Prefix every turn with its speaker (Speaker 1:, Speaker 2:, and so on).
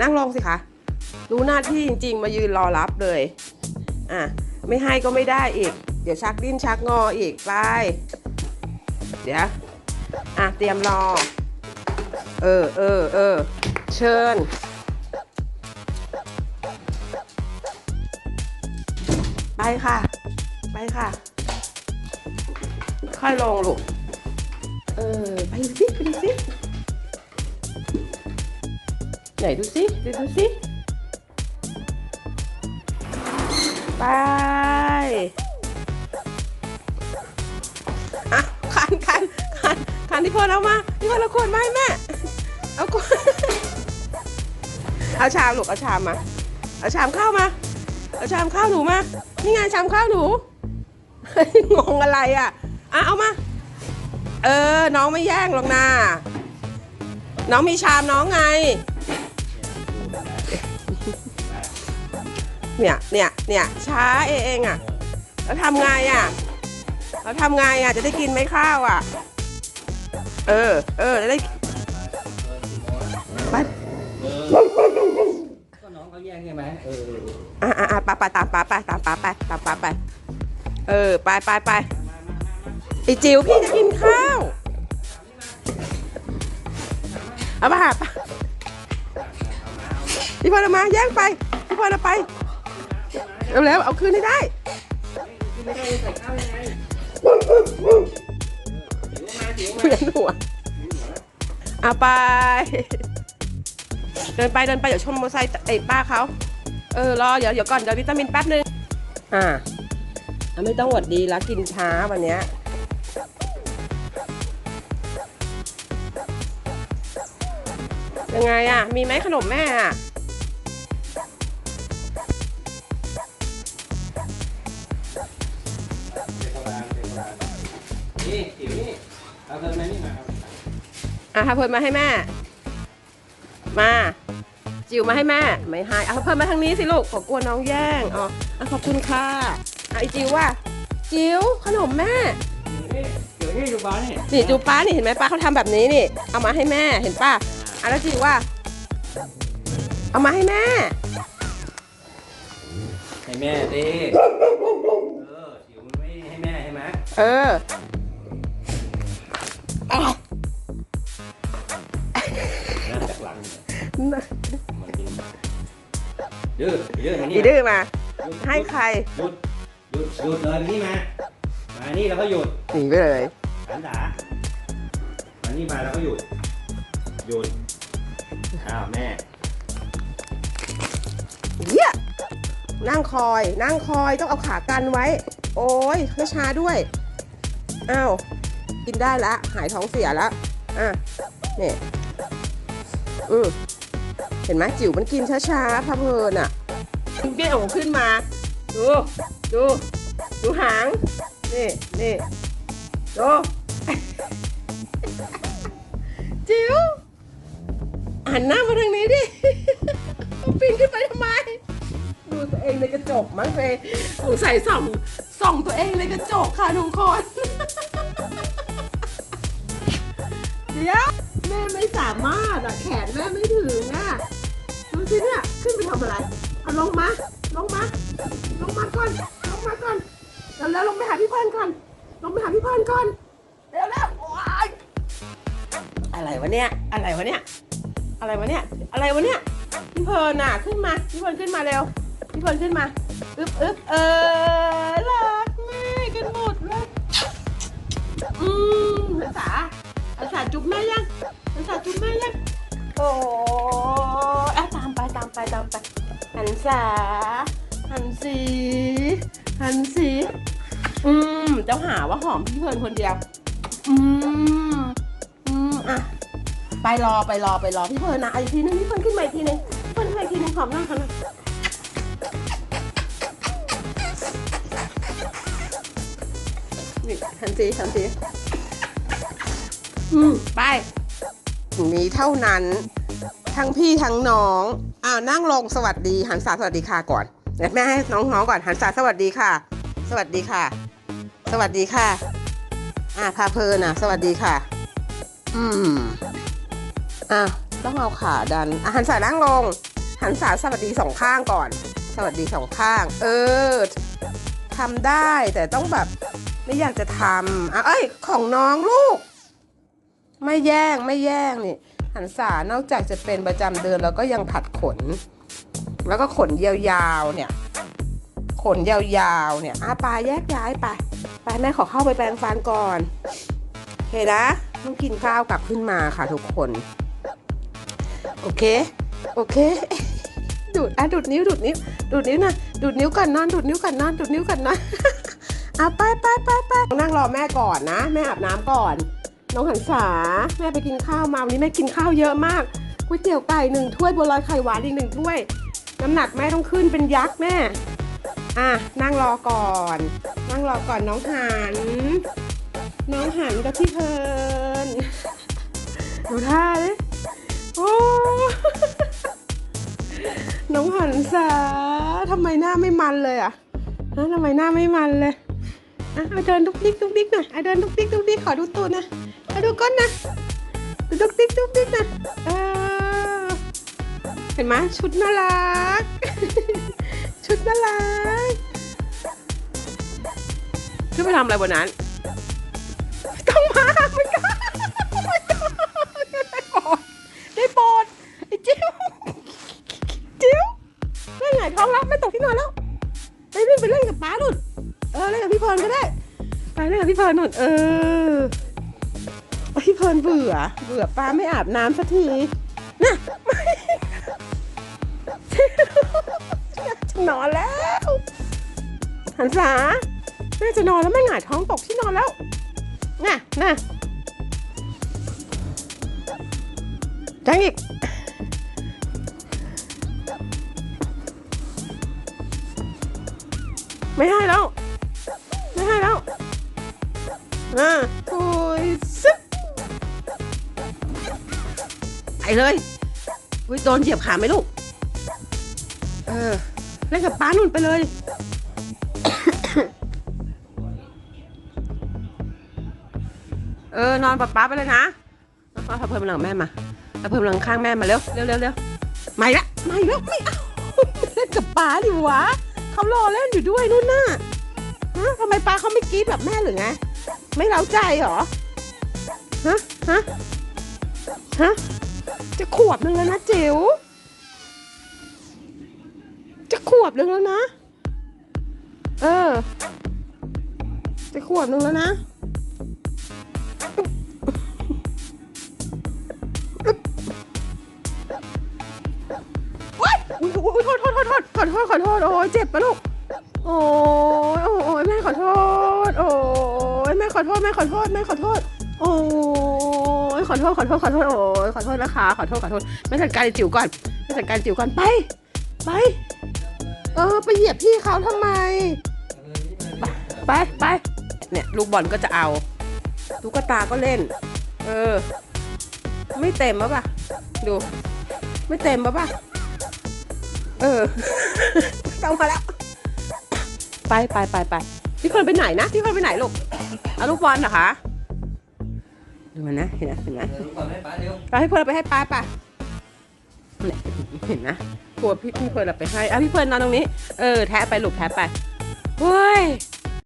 Speaker 1: นั่งลงสิคะรู้หน้าที่จริง ๆ มายืนรอรับเลยอะไม่ให้ก็ไม่ได้อีก เดี๋ยวชักดิ้นชักงออีกไปเดี๋ยวอะเตรียมรอ เออเออเออเชิญไปค่ะ ไปค่ะ ค่อยลงลูก เออ ไปดูสิไปดูสิ ไหนดูสิดูดูสิไปอะคันคันคันคันที่พลเอามาที่พลเอาขวดมาให้แม่เอาขวดเอาชามลูกเอาชามมาเอาชามข้าวมาเอาชามข้าวหนูมานี่ไงชามข้าวหนูงงอะไรอะอะเอามา เออ น้องไม่แย่งหรอกนะน้องมีชามน้องไง เนี่ย เนี่ย เนี่ย ช้าเองอะ แล้วทำไงอะ แล้วทำไงอะ จะได้กินไหมข้าวอะ เออ เออ จะได้ไป
Speaker 2: ก็น้องเขาแย่งใช่ไหมเออ
Speaker 1: อะอะอะไปไปตามป้าไปตามป้าไปตามป้าไป เออ ไปไปไปไอจิ๋วพี่จะกินข้าว เอามาหาป้าพี่พลเอามาแย่งไปพี่พลเอาไป เร็วๆเอาคืนให้ได้
Speaker 2: ไม่ได้
Speaker 1: เปลี่ยนหัวเอาไป เดินไปเดินไปเดี๋ยวชนมอเตอร์ไซค์ไอ้ป้าเขาเออรอเดี๋ยวเดี๋ยวก่อนเดี๋ยววิตามินแป๊บนึงอ่าไม่ต้องหวัดดีแล้วกินช้าวันเนี้ยยังไงอะ มีไหมขนมแม่อะ
Speaker 2: เอาเดินมานี่มา
Speaker 1: อะพาเพลินมาให้แม่ มา จิ๋วมาให้แม่ ไม่ให้เอาเพลินมาทางนี้สิลูกขอกลัวน้องแย่งอ๋ออะขอบคุณค่ะอะไอจิ๋วว่า จิ๋วขนมแม่
Speaker 2: นี่จิ๋วนี่อยู่บ้านนี่
Speaker 1: นี่จูป้านี่เห็นไหมป้าเขาทำแบบนี้นี่ เอามาให้แม่เห็นป้าอะแล้วจิ๋วว่า เอามาให้แม่
Speaker 2: ให้แม่ดิเออจิ๋วมันไม่ให้แม่ใช่ไหม
Speaker 1: เออ อะ
Speaker 2: นะจากหลังมันกินดื้อดื้อมานี่
Speaker 1: อีดื้อมา
Speaker 2: หยุด
Speaker 1: ให้ใคร
Speaker 2: หยุดหยุดหยุดเลยมานี่มา มานี่แล้วก็หยุด
Speaker 1: หนีไปเลย
Speaker 2: หันดามานี่มาแล้วก็หยุด หยุด อ้าวแม่
Speaker 1: เยี่ยนั่งคอย นั่งคอยต้องเอาขากันไว้ โอ้ยไม่ช้าด้วยอ้าว กินได้ละ หายท้องเสียแล้วอะเนี่ยอืมเห็นไหมจิ๋วมันกินช้าๆพะเพลินอะเปี้ยงขึ้นมา ดู ดู ดูหาง นี่นี่ดูจิ๋วหันหน้ามาทางนี้ดิปีนขึ้นไปทำไม ดูตัวเองในกระจกมั้งเฟยสงสัยส่องส่องตัวเองในกระจกค่ะทุกคน เดี๋ยวแม่ไม่สามารถอะแขนแม่ไม่ถึงอะดูสิเนี่ยขึ้นไปทำอะไรเอาลงมาลงมาลงมาก่อนลงมาก่อนแล้วแล้วลงไปหาพี่เพิ่นก่อนลงไปหาพี่เพิ่นก่อนเร็วแล้วโอ๊ยอะไรวะเนี่ยอะไรวะเนี่ยอะไรวะเนี่ยอะไรวะเนี่ยพี่เพลิร์นน่ะขึ้นมาพี่เพลิร์นขึ้นมาเร็วพี่เพลิร์นขึ้นมาอึ๊บอึ๊บเออรักแม่กันหมดเลยอืม จุ๊บแม่ยังภาษาจุ๊บแม่ยังโอ้อะตามไปตามไปตามไปหันษาหันสีหันสีอืมเจ้าหาว่าหอมพี่เพลินคนเดียว อืมอืมอะไปรอไปรอไปรอพี่เพลินนะอีกทีนึงพี่เพลินขึ้นมาอีกทีนึงเพลินขึ้นมาอีกทีนึงหอมนั่งกันนะนี่ทันทีทันที อืมไปมีเท่านั้น ทั้งพี่ทั้งน้องอ้าวนั่งลงสวัสดีหันษาสวัสดีค่ะก่อนเดี๋ยวแม่ให้น้องๆก่อนหันษาสวัสดีค่ะ สวัสดีค่ะ สวัสดีค่ะ อ่าพาเพลินอะ สวัสดีค่ะ อืมอะต้องเอาขาดันอาหารใส่นั่งลง หันษาสวัสดีสองข้างก่อน สวัสดีสองข้าง เออทำได้แต่ต้องแบบไม่อยากจะทำอะเอ้ย ของน้องลูก ไม่แย่งไม่แย่งนี่หันษานอกจากจะเป็นประจำเดือนแล้วก็ยังผัดขน แล้วก็ขนยาวๆเนี่ย ขนยาวๆเนี่ยอาปาแยกย้ายไปไปแม่ขอเข้าไปแปรงฟันก่อนโอเคนะต้องกินข้าวกลับขึ้นมาค่ะทุกคน โอเค โอเค ดูดอะดูดนิ้วดูดนิ้วดูดนิ้วนะดูดนิ้วก่อนนอนดูดนิ้วก่อนนอนดูดนิ้วก่อนนอนอะไปไปไปไปนั่งรอแม่ก่อนนะ แม่อาบน้ำก่อน น้องหันษาแม่ไปกินข้าวมาวันนี้แม่กินข้าวเยอะมากก๋วยเตี๋ยวไก่หนึ่งถ้วยบัวลอยไข่หวานอีกหนึ่งถ้วย น้ำหนักแม่ต้องขึ้นเป็นยักษ์แม่ อะนั่งรอก่อน นั่งรอก่อนน้องหัน น้องหันกับพี่เพลินดูท่าเลยโอ้น้องหันษาทำไมหน้าไม่มันเลยอะฮะทำไมหน้าไม่มันเลยอะเอาเดินดุกดิกดุกดิกหน่อยเอาเดินดุกดิกดุกดิกขอดูตูดนะ ดูก้นนะดูดุกดิ๊กดุกดิ๊กนะเออเห็นไหมชุดน่ารัก ชุดน่ารักขึ้นไปทำอะไรบนนั้นต้องมาไม่กล้ไม่กล้ได้โปรดได้โปรดไอ้จิ้วจิ้วเล่นไงท้องแล้วไม่ตกที่นอนแล้วไปเล่นไปเล่นกับป้าหนุนเออเล่นกับพี่เพลินก็ได้ไปเล่นกับพี่เพลินหนุนเออ นเบื่อ เบื่อป้าไม่อาบน้ำสักทีน่ะจะนอนแล้วหันษาแม่จะนอนแล้วแม่หงายท้องตกที่นอนแล้วน่ะน่ะจังอีกไม่ให้แล้ว ไม่ให้แล้วอะโอ้ย เลยอุ้ยโดนเหยียบขาไหมลูก เออเล่นกับป้านุ่นไปเลย เออนอนป๊าป๊าไปเลยนะเอาเพิ่มพลังแม่มาเอาเพิ่มพลังข้างแม่มาเร็วเร็วเร็วเร็วไม่ละไม่แล้วไม่เอาเล่นกับป้าดิวะเขารอเล่นอยู่ด้วยนู่นน่ะฮะทำไมป้าเขาไม่กรี๊ดแบบแม่หรือไงไม่เล้าใจเหรอฮะฮะฮะ จะขวบหนึ่งแล้วนะจิ๋วจะขวบหนึ่งแล้วนะ เออ จะขวบหนึ่งแล้วนะว้ายอุ๊ยอุ๊ยอุ๊ยโทษโทษโทษโทษขอโทษขอโทษโอ้ยเจ็บปะลูกอ้ยโอ้ยโอ้ยแม่ขอโทษ โอ้ยแม่ขอโทษแม่ขอโทษแม่ขอโทษ โอ้ยขอโทษขอโทษขอโทษโอ้ยขอโทษนะคะ ขอโทษขอโทษแม่จัดการจิ๋วก่อนแม่จัดการจิ๋วก่อนไป ไป เออไปเหยียบพี่เขาทำไม ไปไปเนี่ยลูกบอลก็จะเอาลูกตาก็เล่น เออ ไม่เต็มปะปะดู ไม่เต็มปะปะเออต้องมาแล้ว ไปไปไปไปพี่คนไปไหนนะพี่คนไปไหนลูกเอาลูกบอลเหรอคะ ดูมันนะ เห็นนะเห็นนะ
Speaker 2: เดี๋ยวก่อนให้ป้าเร็ว
Speaker 1: ไปให้เพลินไปให้ป้าป่ะเนี่ยเห็นนะกลัวพี่พี่เพลินเอาไปให้อะพี่เพลินนอนตรงนี้ เออ แทะไปลูกแทะไปเฮ้ย